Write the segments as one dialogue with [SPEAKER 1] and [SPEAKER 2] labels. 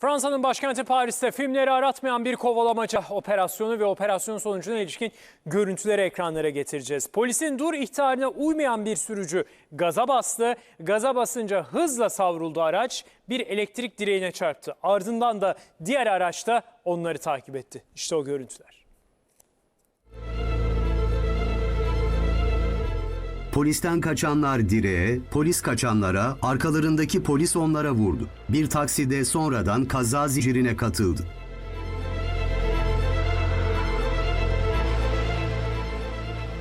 [SPEAKER 1] Fransa'nın başkenti Paris'te filmleri aratmayan bir kovalamaca operasyonu ve operasyon sonucuna ilişkin görüntüleri ekranlara getireceğiz. Polisin dur ihtarına uymayan bir sürücü gaza bastı. Gaza basınca hızla savruldu araç bir elektrik direğine çarptı. Ardından da diğer araç da onları takip etti. İşte o görüntüler.
[SPEAKER 2] Polisten kaçanlar direğe, polis kaçanlara, arkalarındaki polis onlara vurdu. Bir takside sonradan kaza zincirine katıldı.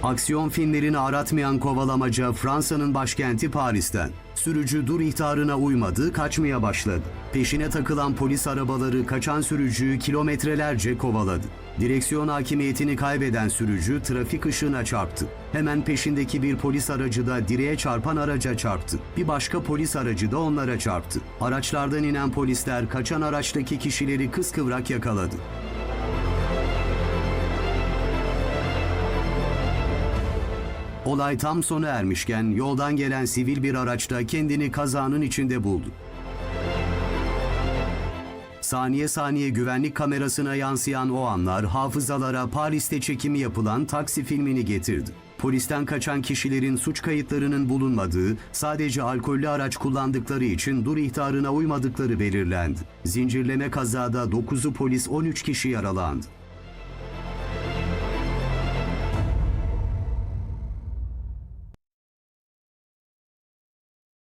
[SPEAKER 2] Aksiyon filmlerini aratmayan kovalamaca Fransa'nın başkenti Paris'ten. Sürücü dur ihtarına uymadı, kaçmaya başladı. Peşine takılan polis arabaları kaçan sürücüyü kilometrelerce kovaladı. Direksiyon hakimiyetini kaybeden sürücü trafik ışığına çarptı. Hemen peşindeki bir polis aracı da direğe çarpan araca çarptı. Bir başka polis aracı da onlara çarptı. Araçlardan inen polisler kaçan araçtaki kişileri kıskıvrak yakaladı. Olay tam sona ermişken yoldan gelen sivil bir araçta kendini kazanın içinde buldu. Saniye saniye güvenlik kamerasına yansıyan o anlar hafızalara Paris'te çekimi yapılan taksi filmini getirdi. Polisten kaçan kişilerin suç kayıtlarının bulunmadığı, sadece alkollü araç kullandıkları için dur ihtarına uymadıkları belirlendi. Zincirleme kazada 9'u polis 13 kişi yaralandı.